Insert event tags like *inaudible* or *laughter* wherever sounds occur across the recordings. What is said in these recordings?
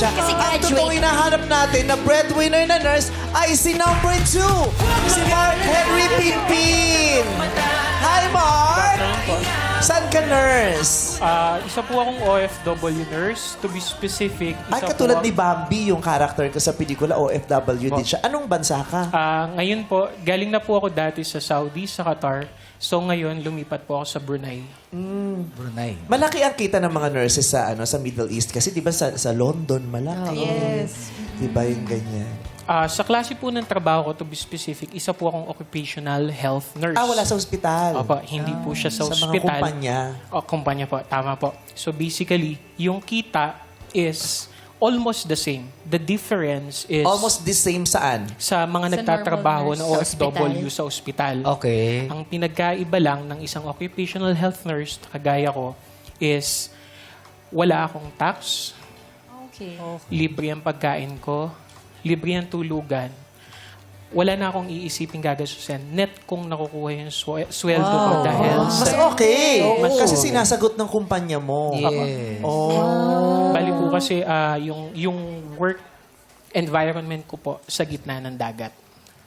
siya. Kasi Ang graduate. totoong hinahanap natin na breadwinner na nurse ay si number two, si Mark Henry Pimpin. Hi, Mark! Saan ka nurse? Ah, isa po akong OFW nurse. To be specific, isa Ay, katulad po, ni Bambi, yung character ko sa pelikula, OFW din siya. Anong bansa ka? Ah, ngayon po, galing na po ako dati sa Saudi, sa Qatar. So ngayon, lumipat po ako sa Brunei. Brunei. Malaki ang kita ng mga nurses sa ano sa Middle East kasi 'di ba sa, sa London malaki. Yes. 'Di ba yung ganyan? Ah, sa klase po ng trabaho ko, to be specific, isa po akong occupational health nurse. Ah, wala sa ospital. Opo, hindi po siya sa, Sa mga ospital. kumpanya. O, kumpanya po. Tama po. So basically, yung kita is almost the same. The difference is Almost the same saan? sa mga Sa nagtatrabaho na normal nurse sa OFW sa ospital. Okay. Ang pinagkaiba lang ng isang occupational health nurse, kagaya ko, is wala akong tax, Okay. libre ang pagkain ko, libre ang tulugan, wala na akong iisipin gagastusin. Net kong nakukuha yung swe- sweldo ko dahil Mas sa... okay. Mas Kasi sinasagot ng kumpanya mo. Yes. Oh. Bali po kasi ah, yung, yung work environment ko po sa gitna ng dagat.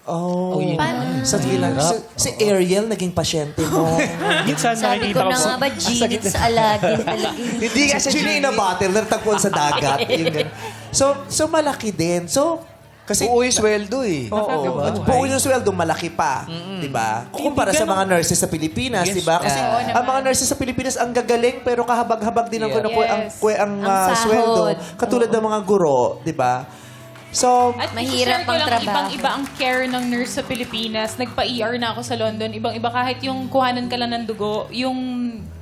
Oh. yun Paano? Sa lang. Si, si Ariel naging pasyente mo. *laughs* Minsan Sabi nakikita ko *laughs* *laughs* na po- nga ba, Ginit sa Aladdin talaga. Hindi kasi Gina Battle, natagpuan sa dagat. Ganun. so, so malaki din. So, kasi Buo yung sweldo eh. Oo. At buo yung sweldo, malaki pa. Di ba? Kumpara sa mga nurses sa Pilipinas, di ba? Kasi Oo ang mga nurses sa Pilipinas, ang gagaling, pero kahabag-habag din ang, Yeah. yeah. ang, Yes. kwe- ang, Ang ah, sahod. sweldo. Katulad ng mga guro, di ba? So, At Mahirap ang lang, trabaho. Ibang-iba ang care ng nurse sa Pilipinas. Nagpa-ER na ako sa London. Ibang-iba kahit yung kuhanan ka lang ng dugo, yung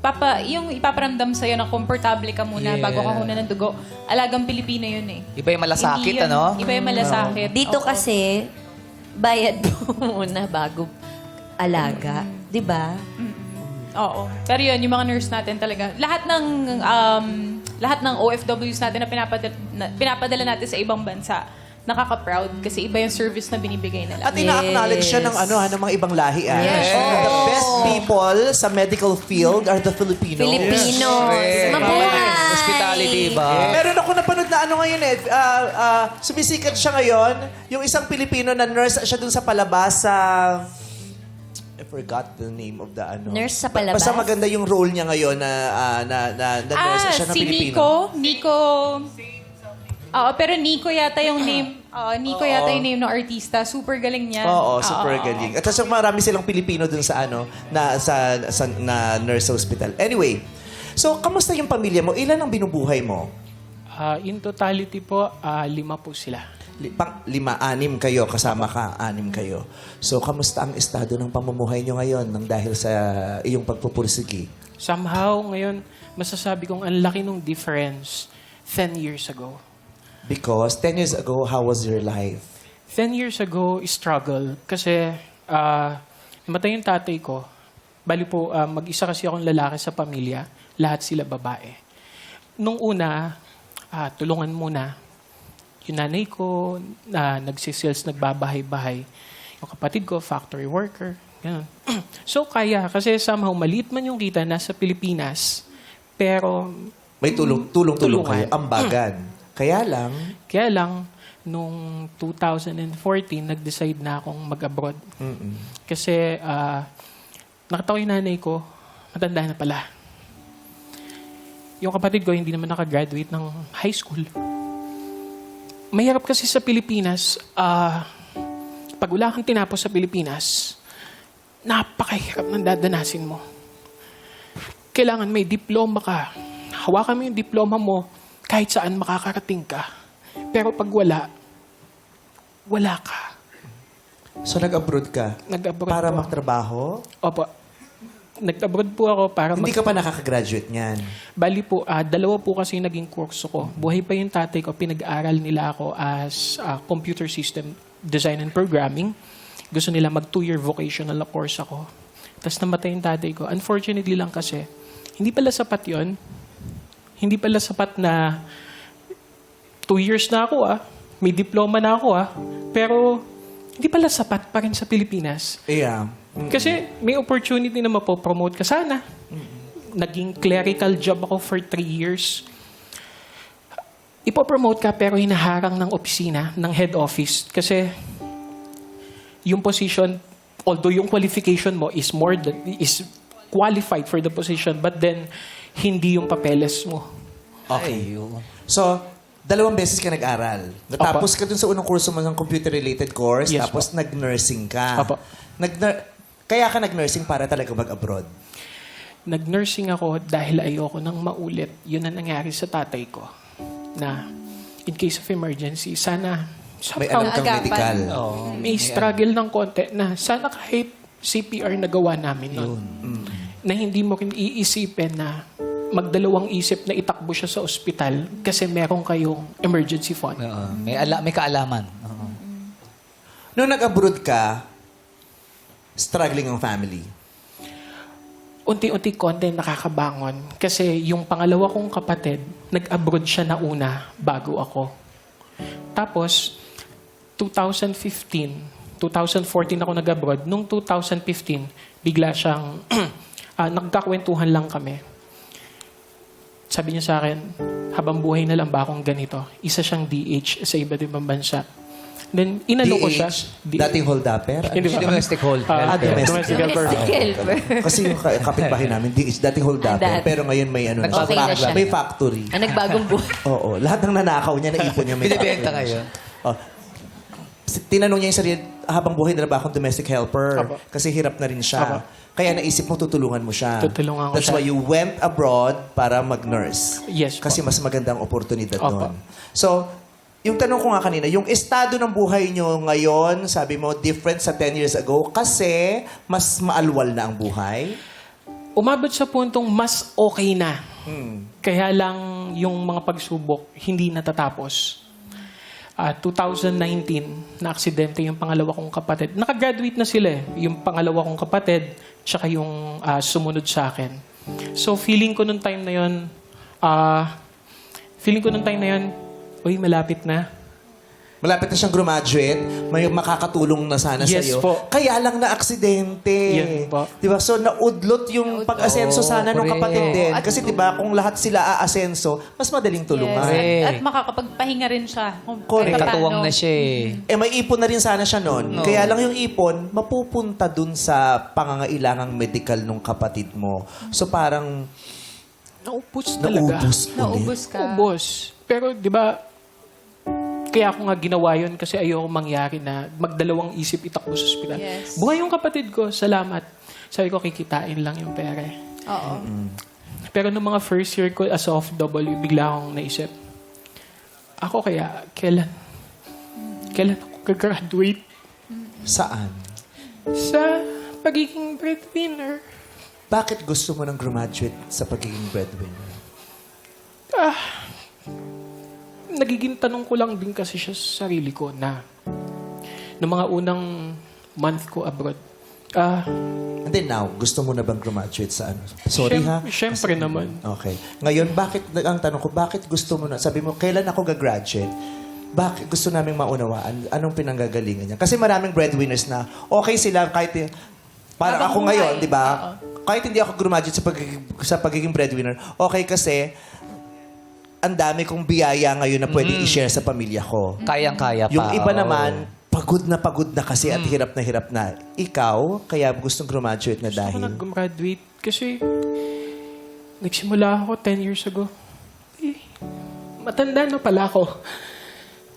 papa, yung ipaparamdam sa'yo na komportable ka muna Yeah. bago ka kunan ng dugo. Alagang Pilipino yun eh. Iba yung malasakit, Hindi yun- ano? Iba yung malasakit. Dito Oo. kasi, bayad *laughs* muna bago alaga. Di ba? Oo. Pero yun, yung mga nurse natin talaga. Lahat ng um, lahat ng OFWs natin na pinapadala, na, pinapadala natin sa ibang bansa, nakaka-proud kasi iba yung service na binibigay nila. at ina-acknowledge siya ng, ano, ah, ng mga ibang lahi. Ah. Yes. The best people sa medical field are the Filipinos. Filipinos. Correct. Mabuhay! Hospitality ba? Meron ako napanood na ano ngayon eh. ah, ah, sumisikat siya ngayon. Yung isang Pilipino na nurse siya dun sa palabas sa... I forgot the name of the ano. Nurse sa Ba- palabas? Basta maganda yung role niya ngayon na, ah, na, na, na nurse ah, siya na si Pilipino. Nico. Nico. Oo, pero Nico yata yung name. Oo, Nico yata yung name ng artista. Super galing niya. Oo, super galing. At tapos marami silang Pilipino dun sa ano, na sa, sa na nurse hospital. Anyway, so kamusta yung pamilya mo? Ilan ang binubuhay mo? Ah, in totality po, ah, lima po sila. Li- pang, lima, anim kayo, kasama ka, anim kayo. So, kamusta ang estado ng pamumuhay nyo ngayon nang dahil sa iyong pagpupursigi? Somehow, ngayon, masasabi kong ang laki ng difference 10 years ago. Because 10 years ago, how was your life? 10 years ago, struggle. Kasi, ah, namatay yung tatay ko. Bali po, ah, mag-isa kasi akong lalaki sa pamilya. Lahat sila babae. Nung una, ah, tulungan muna. Yung nanay ko, na nagsisales, nagbabahay-bahay. Yung kapatid ko, factory worker. Ganun. *clears throat* so, kaya. Kasi somehow, maliit man yung kita, nasa Pilipinas. Pero, May tulong, tulong-tulong Tulungan. kayo, ambagan. Kaya lang, kaya lang, nung 2014, nag-decide na akong mag-abroad. Kasi, ah, nakita ko yung nanay ko, matanda na pala. Yung kapatid ko, hindi naman nakagraduate ng high school. Mahirap kasi sa Pilipinas, ah, pag wala kang tinapos sa Pilipinas, napakahirap ng dadanasin mo. Kailangan may diploma ka. Hawakan mo yung diploma mo, kahit saan makakarating ka. Pero pag wala, wala ka. so nag-abroad ka Nag-abroad para po. magtrabaho? Opo. Nag-abroad po ako para Hindi ka pa nakakagraduate niyan. Bali po, ah, dalawa po kasi yung naging kurso ko. Buhay pa yung tatay ko, pinag-aaral nila ako as ah, computer system design and programming. Gusto nila mag two-year vocational na course ako. Tapos namatay yung tatay ko. Unfortunately lang kasi, hindi pala sapat yon Hindi pala sapat na two years na ako ah. May diploma na ako ah. Pero hindi pala sapat pa rin sa Pilipinas. Yeah. Kasi may opportunity na mapopromote ka sana. Naging clerical job ako for three years. ipopromote ka pero hinaharang ng opisina, ng head office. Kasi yung position, although yung qualification mo is more than, is qualified for the position, but then hindi yung papeles mo. Okay. So, dalawang beses ka nag-aral. Natapos ka dun sa unang kurso mo ng computer-related course, Yes, tapos nag-nursing ka. Opo. nag Kaya ka nag-nursing para talaga mag-abroad. Nag-nursing ako dahil ayoko nang maulit. Yun ang nangyari sa tatay ko. Na in case of emergency, sana May somehow alam kang Agapan. medical. Oo. may struggle ng konti na sana kahit CPR nagawa namin nun. Na hindi mo rin iisipin na magdalawang isip na itakbo siya sa ospital kasi meron kayong emergency fund. Oo. may, ala, may kaalaman. Oo. Nung nag-abroad ka, struggling ang family. Unti-unti konti nakakabangon kasi yung pangalawa kong kapatid, nag-abroad siya na una bago ako. Tapos, 2015, 2014 ako nag-abroad. Nung 2015, bigla siyang, *clears throat* ah, nagkakwentuhan lang kami. Sabi niya sa akin, habang buhay na lang ba akong ganito? Isa siyang DH sa iba't ibang bansa. Then, inalo ko siya. DH, dating hold-upper. Hindi ba? Domestic hold. Ah, Ah, domestic. domestic helper. Domestic helper. Kasi yung ka- kapitbahay namin, DH, dating hold-upper. Ah, dati. Pero ngayon may ano na siya. Okay na siya. May factory. Ang nagbagong buhay. *laughs* Oo. Lahat ng nanakaw niya, naipon niya. *laughs* Binibenta ngayon. Oh. Tinanong niya yung sarili, habang buhay na ba akong domestic helper? Apo. Kasi hirap na rin siya. Apo. Kaya naisip mo, tutulungan mo siya. Tutulungan ko That's siya. why you went abroad para mag-nurse. Yes po. Kasi mas magandang oportunidad Apo. doon. So, yung tanong ko nga kanina, yung estado ng buhay nyo ngayon, sabi mo, different sa 10 years ago kasi mas maalwal na ang buhay. umabot sa puntong mas okay na. Hmm. Kaya lang yung mga pagsubok hindi natatapos. Ah, 2019, na aksidente yung pangalawa kong kapatid. Nakagraduate na sila eh. Yung pangalawa kong kapatid, tsaka yung ah, sumunod sa akin. So feeling ko nung time na yun, ah, feeling ko nung time na yun, uy, malapit na. Malapit na siyang graduate, may makakatulong na sana sa Yes iyo. po. Kaya lang na aksidente. Yan po. 'Di ba? So naudlot yung pag-asenso sana ng correct. kapatid din. At- Kasi 'di ba, kung lahat sila aasenso, mas madaling tulungan. Yes. At, at makakapagpahinga rin siya. Kung Correct. kahit Katuwang paano. na siya eh. Eh may ipon na rin sana siya noon. No. Kaya lang yung ipon, mapupunta dun sa pangangailangang medical nung kapatid mo. So parang Naupos talaga. naubos ulit. Naubos ka. Ubos. Pero, di ba, kaya ako nga ginawa yun kasi ayoko mangyari na magdalawang isip itakbo sa ospital. Yes. Buhay yung kapatid ko, salamat. Sabi ko, kikitain lang yung pera. eh. Oo. Pero nung mga first year ko as OFW, bigla akong naisip, ako kaya, kailan? Kailan ako gagraduate Saan? sa pagiging breadwinner? Bakit gusto mo ng graduate sa pagiging breadwinner? Nagiging tanong ko lang din kasi siya sa sarili ko na noong mga unang month ko abroad, ah, And then now, gusto mo na bang graduate sa ano? Sorry Syem- ha? syempre naman. Okay. Ngayon, bakit, ang tanong ko, bakit gusto mo na, sabi mo, kailan ako gagraduate? Bakit gusto naming maunawaan? Anong pinanggagalingan niya? Kasi maraming breadwinners na okay sila kahit, parang Habang ako ngayon, di ba? Kahit hindi ako graduate sa pagiging, sa pagiging breadwinner, okay kasi ang dami kong biyaya ngayon na pwede i-share sa pamilya ko. Kayang-kaya pa. Yung iba naman, pagod na pagod na kasi at hirap na hirap na. Ikaw, kaya gustong graduate na Gusto ko dahil... nag-graduate kasi nagsimula ako 10 years ago. Eh, matanda na pala ako.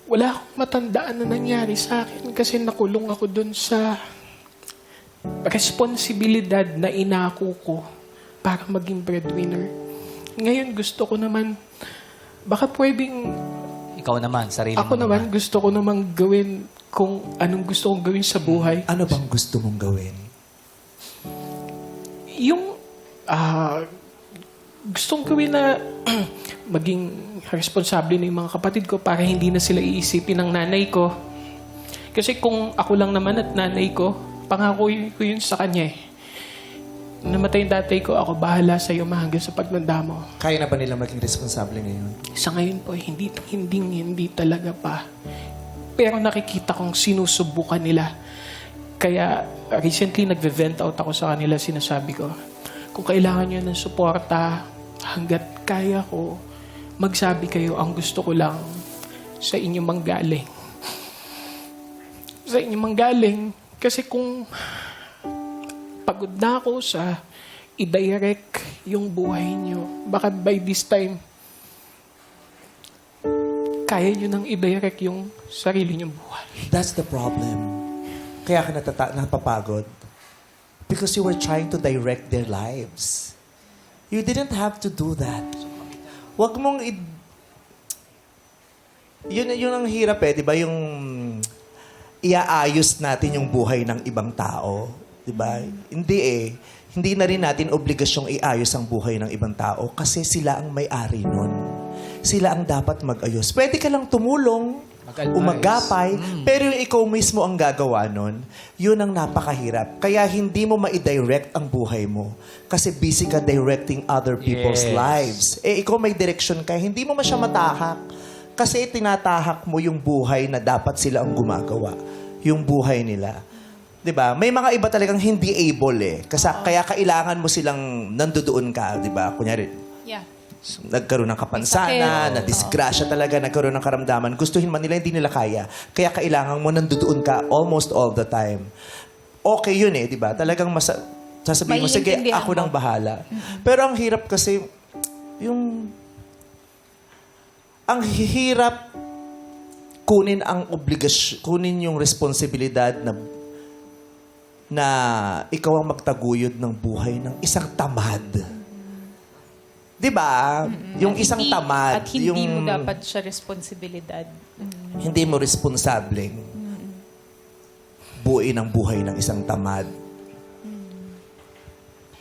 Wala akong matandaan na nangyari sa akin kasi nakulong ako dun sa responsibilidad na inako ko para maging breadwinner. Ngayon gusto ko naman, baka pwedeng Ikaw naman, sarili ako mo naman gusto ko naman gawin kung anong gusto kong gawin sa buhay. Ano bang gusto mong gawin? yung ah gustong gawin na *clears throat* maging responsable na yung mga kapatid ko para hindi na sila iisipin ng nanay ko. Kasi kung ako lang naman at nanay ko, pangako y- ko yun sa kanya eh. Namatay yung tatay ko, ako bahala sa iyo hanggang sa pagtanda mo. Kaya na ba nila maging responsable ngayon? Sa ngayon po, hindi, hindi, hindi talaga pa. Pero nakikita kong sinusubukan nila. Kaya recently nagve-vent out ako sa kanila, sinasabi ko, kung kailangan nyo ng suporta hanggat kaya ko, magsabi kayo, ang gusto ko lang sa inyo manggaling. *laughs* Sa inyo manggaling. Kasi kung pagod na ako sa i-direct yung buhay nyo, baka by this time, kaya nyo nang i-direct yung sarili nyong buhay. That's the problem. Kaya ka natata- napapagod. Because you were trying to direct their lives. You didn't have to do that. Huwag mong i- yun, yun ang hirap eh, di ba? Yung iaayos natin yung buhay ng ibang tao. Di ba? Hindi eh. Hindi na rin natin obligasyong iayos ang buhay ng ibang tao kasi sila ang may-ari nun. Sila ang dapat mag-ayos. Pwede ka lang tumulong, Mag-advise. umagapay, pero yung ikaw mismo ang gagawa nun, yun ang napakahirap. Kaya hindi mo ma-direct ang buhay mo. Kasi busy ka directing other people's Yes. lives. Eh, ikaw may direction ka, hindi mo masya matahak. Kasi tinatahak mo yung buhay na dapat sila ang gumagawa. Yung buhay nila. 'Di ba? May mga iba talagang hindi able eh. Kasi kaya kailangan mo silang nandoon ka, 'di ba? Kunyari, Yeah. nagkaroon ng sakit. na disgrasya talaga, nagkaroon ng karamdaman. Gustuhin man nila, hindi nila kaya. Kaya kailangan mo nandoon ka almost all the time. Okay yun eh, di ba? Talagang masa sasabihin mo, sige, Maiintindihan ako mo. nang bahala. Pero ang hirap kasi, yung... Ang hirap kunin ang obligasyon, kunin yung responsibilidad na na ikaw ang magtaguyod ng buhay ng isang tamad. 'Di ba? Yung At isang hindi- tamad, At hindi yung mo dapat siya responsibilidad. hindi mo responsableng buuin ang buhay ng isang tamad.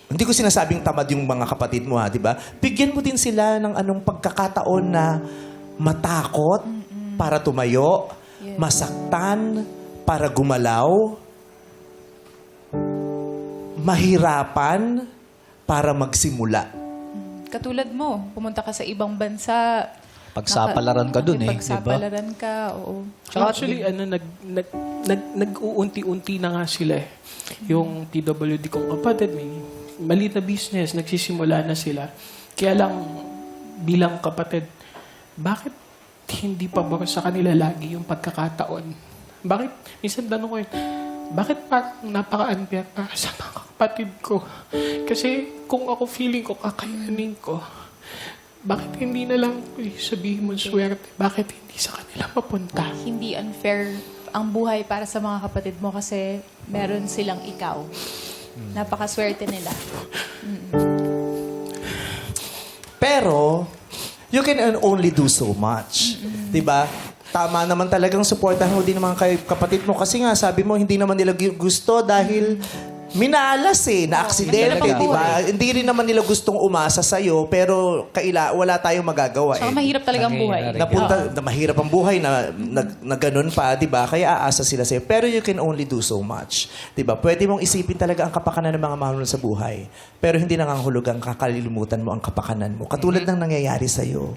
Hindi ko sinasabing tamad yung mga kapatid mo ha, di ba? Bigyan mo din sila ng anong pagkakataon na matakot para tumayo, Yes. masaktan para gumalaw, mahirapan para magsimula. Katulad mo, pumunta ka sa ibang bansa. Pagsapalaran ka dun eh, ba? Pagsapalaran ka, oo. Actually, ano, nag, nag, nag, nag-uunti-unti na nga sila eh. Yung PWD kong kapatid, may maliit na business, nagsisimula na sila. Kaya lang, bilang kapatid, bakit hindi pabor sa kanila lagi yung pagkakataon? Bakit, minsan tanong ko yun, bakit pa napaka-unfair para sa mga kapatid ko? Kasi kung ako feeling ko, kakayanin ko, bakit hindi na lang eh, sabihin mo swerte? Bakit hindi sa kanila mapunta? Hindi unfair ang buhay para sa mga kapatid mo kasi meron silang ikaw. Napakaswerte nila. Pero, you can only do so much. 'Di ba? Tama naman talagang suportahan mo din naman kay kapatid mo kasi nga sabi mo hindi naman nila gu- gusto dahil minalas eh, na aksidente, talaga. 'di ba? Hindi rin naman nila gustong umasa sa pero kaila wala tayong magagawa Saka eh. mahirap talagang buhay. Nangyayari. Napunta, na mahirap ang buhay na, na, na ganun pa, di ba? Kaya aasa sila sa'yo. Pero you can only do so much. Di ba? Pwede mong isipin talaga ang kapakanan ng mga mahal mo sa buhay. Pero hindi nangangahulugang kakalilimutan mo ang kapakanan mo. Katulad ng nangyayari sa'yo.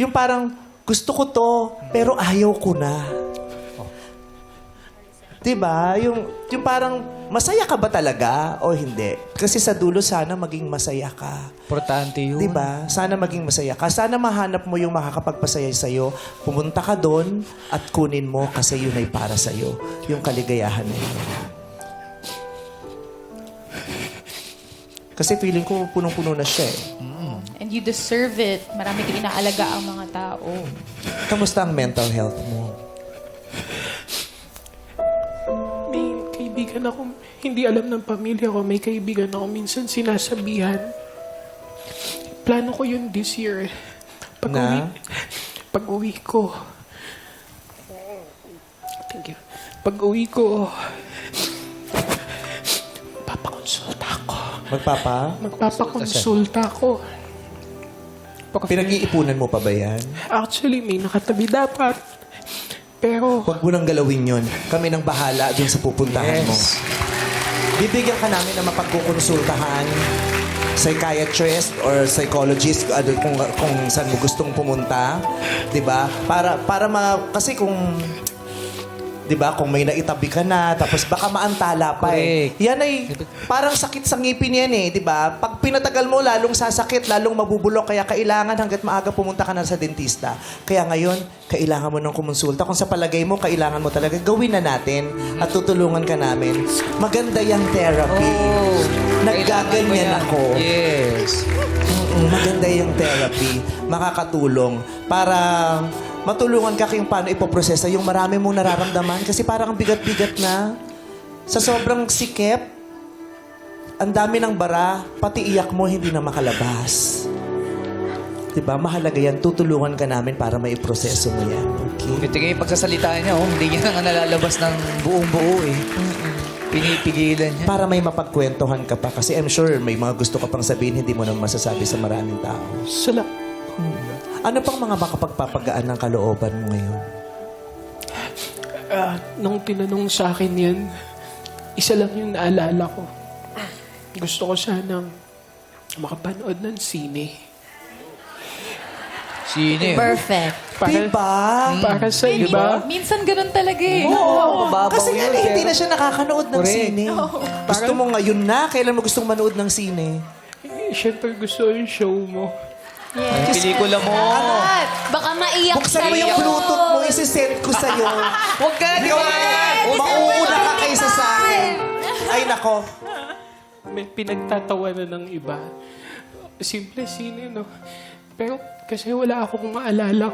Yung parang, gusto ko to, pero ayaw ko na. Di ba? Yung, yung parang, masaya ka ba talaga o hindi? Kasi sa dulo, sana maging masaya ka. Importante yun. Di ba? Sana maging masaya ka. Sana mahanap mo yung makakapagpasaya sa'yo. Pumunta ka doon at kunin mo kasi yun ay para sa'yo. Yung kaligayahan na yun. Kasi feeling ko punong-puno na siya eh. And you deserve it. Marami kang inaalaga ang mga tao. Kamusta ang mental health mo? Kaibigan ako, hindi alam ng pamilya ko, may kaibigan ako minsan sinasabihan. Plano ko yun this year. Pag Na? uwi, pag uwi ko, thank you. Pag uwi ko, papakonsulta ako. Magpapa? Magpapakonsulta ako. Pinag-iipunan mo pa ba yan? Actually, may nakatabi dapat. Pero, Huwag mo nang galawin yon. Kami nang bahala dun sa pupuntahan mo. Yes. Bibigyan ka namin ng mapagkukonsultahan psychiatrist or psychologist ano, kung, kung saan mo gustong pumunta. 'di ba Para, para ma... Kasi kung 'di ba? Kung may naitabi ka na, tapos baka maantala pa eh. Correct. Yan ay parang sakit sa ngipin yan eh, 'di ba? Pag pinatagal mo, lalong sasakit, lalong mabubulok. Kaya kailangan hanggat maaga pumunta ka na sa dentista. Kaya ngayon, kailangan mo ng kumonsulta. Kung sa palagay mo, kailangan mo talaga, gawin na natin at tutulungan ka namin. Maganda yung therapy. Oh, Naggaganyan ako. Yes. Mm, maganda yung therapy. Makakatulong para matulungan ka kung paano ipoprosesa yung marami mong nararamdaman kasi parang ang bigat-bigat na. Sa sobrang sikip, ang dami ng bara, pati iyak mo hindi na makalabas. Diba? Mahalaga yan. Tutulungan ka namin para maiproseso mo yan. Okay? Ito kayo pagsasalita niya, oh, hindi niya nga nalalabas ng buong buo eh. Pinipigilan niya. Para may mapagkwentuhan ka pa. Kasi I'm sure may mga gusto ka pang sabihin, hindi mo naman masasabi sa maraming tao. Sala. Ano pang mga makapagpapagaan ng kalooban mo ngayon? Ah, nung tinanong sa akin yan, isa lang yung naalala ko. Gusto ko sanang makapanood ng sine. Sino? Perfect. Para, Diba? para sa iba, Minsan ganun talaga eh. Oo, mababaw Kasi nga yun, eh, hindi pero- na siya nakakanood ng Correct. sine. Gusto mo ngayon na? Kailan mo gustong manood ng sine? eh, syempre gusto ko yung show mo. Ang pelikula mo. Baka maiyak Buksan mo yung Bluetooth mo, isi-send ko sa'yo. *laughs* Huwag ka, di ba? na, mauuna ka kaysa sa akin. Ay, nako. May pinagtatawanan ng iba. Simple sine, no? Pero kasi wala akong maalala.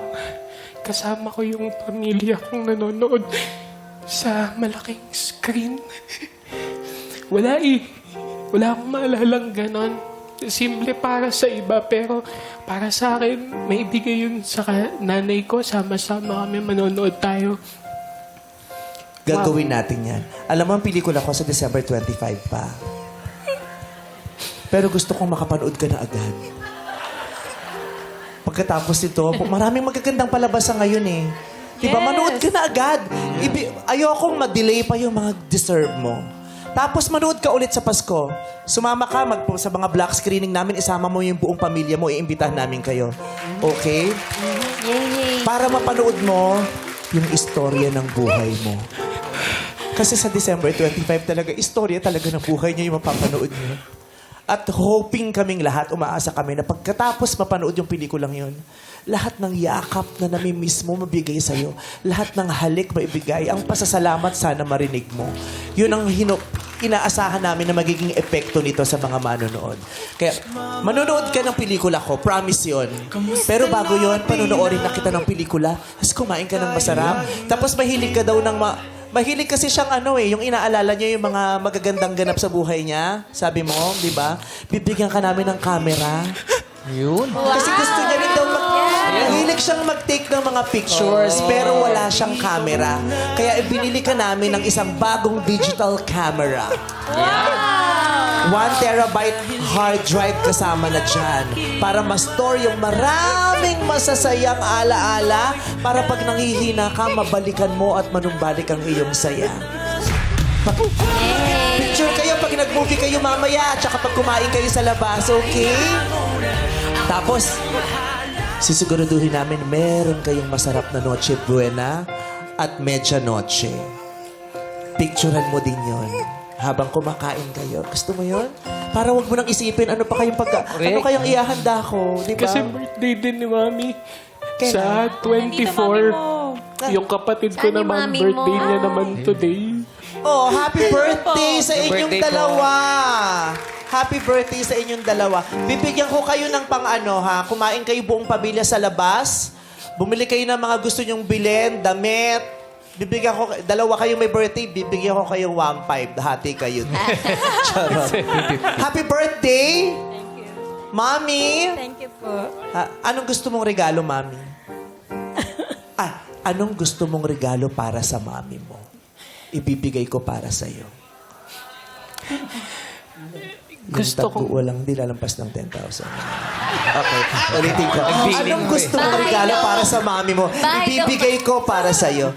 Kasama ko yung pamilya kong nanonood sa malaking screen. *laughs* Wala eh. Wala akong maalalang ganon. Simple para sa iba, pero para sa akin, may ibigay yun sa nanay ko. Sama-sama kami manonood tayo. Gagawin natin yan. Alam mo, ang pelikula ko sa December 25 pa. Pero gusto kong makapanood ka na agad. Pagkatapos nito, maraming magagandang palabasan ngayon eh. Di ba? Yes. Manood ka na agad. Ibi- ayokong ma-delay pa yung mga deserve mo. Tapos manood ka ulit sa Pasko. Sumama ka mag sa mga black screening namin, isama mo yung buong pamilya mo, iimbitahan namin kayo. Okay? Para mapanood mo yung istorya ng buhay mo. Kasi sa December 25 talaga, istorya talaga ng buhay niya yung mapapanood niyo. At hoping kaming lahat, umaasa kami na pagkatapos mapanood yung pelikulang yun, lahat ng yakap na namimiss mo mabigay sa'yo. Lahat ng halik maibigay. Ang pasasalamat sana marinig mo. Yun ang hino, inaasahan namin na magiging epekto nito sa mga manonood. Kaya, manonood ka ng pelikula ko, promise yon. Pero bago yon, panonoorin na kita ng pelikula, tapos kumain ka ng masarap. Tapos mahilig ka daw ng ma- Mahilig kasi siyang ano eh, yung inaalala niya yung mga magagandang ganap sa buhay niya. Sabi mo, di ba? Bibigyan ka namin ng camera. Yun. Kasi gusto niya rin daw mag... Mahilig siyang mag-take ng mga pictures, pero wala siyang camera. Kaya ibinili ka namin ng isang bagong digital camera. One terabyte hard drive kasama na dyan para ma-store yung maraming masasayang alaala para pag nanghihina ka, mabalikan mo at manumbalik ang iyong saya. Picture kayo pag nag-movie kayo mamaya at saka pag kumain kayo sa labas, okay? Tapos, sisiguraduhin namin meron kayong masarap na Noche Buena at Media Noche. Picturean mo din yon habang kumakain kayo. Gusto mo yon? Para wag mo nang isipin ano pa kayong pagka... Ano kayang iahanda ko, di ba? Kasi birthday din ni Mami. Kailan? Sa 24. Yung kapatid ko Saan yung naman, mami birthday mo? niya naman today. Oh, happy birthday sa Happy inyong birthday po. dalawa. Happy birthday sa inyong dalawa. Bibigyan ko kayo ng pang ano ha, kumain kayo buong pamilya sa labas. Bumili kayo ng mga gusto nyong bilhin, damit. Bibigyan ko, dalawa kayo may birthday, bibigyan ko kayo 1.5. Hati kayo. *laughs* Charot. Happy birthday! Thank you. Mami! Thank you po. Ha, anong gusto mong regalo, Mami? ah, anong gusto mong regalo para sa Mami mo? Ibibigay ko para sa iyo. Gusto ko, walang di lalampas ng 10,000. Okay, ulitin ko. Anong mo gusto mong Bahay regalo daw. para sa mami mo? Bahay daw. Ibibigay ko para sa iyo.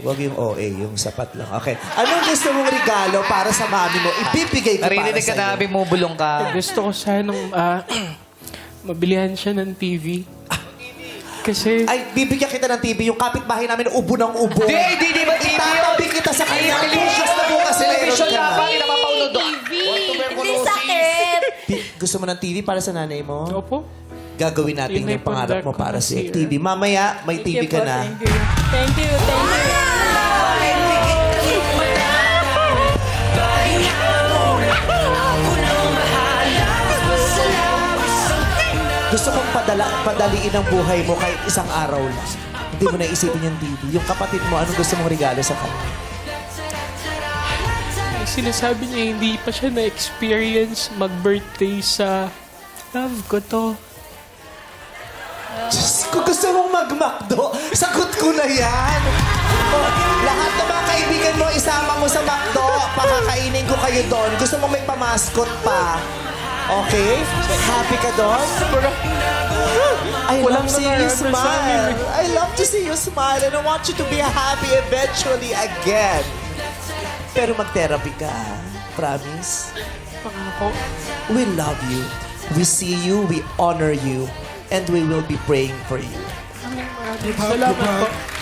Huwag yung OA, yung sapat lang. Okay. Anong gusto mong regalo para sa mami mo? Ibibigay ko para Narinig ka iyo. namin mo bulong ka. gusto ko sanang ah, *clears throat* mabilihan siya ng TV. Kasi, Ay, bibigyan kita ng TV. Yung kapitbahay namin, ubo ng ubo. Di, di, di ba TV yun? Itatabi kita sa kanya. Television na bukas na meron Television ka na. Gusto mo ng TV para sa nanay mo? opo. Gagawin natin Yun na yung pangarap mo para sa kasi, TV. Mamaya, may TV ka na. Thank you. Thank you. Thank you. Gusto kong padala, padaliin ang buhay mo kahit isang araw lang. Hindi mo naisipin yung TV. Yung kapatid mo, anong gusto mong regalo sa kanya? Sinasabi niya hindi pa siya na-experience mag-birthday sa love ko to. Diyos ko, gusto mong mag-McDo? Sagot ko na yan. O, lahat ng mga kaibigan mo, isama mo sa McDo. Pakakainin ko kayo doon. Gusto mo may pamaskot pa. Okay? Happy ka doon? I love Walang seeing you nangyayari sa smile. amin. I love to see you smile and I want you to be happy eventually again. Pero mag-therapy ka. Promise? Pangako. We love you. We see you, we honor you, and we will be praying for you. Maraming salamat po.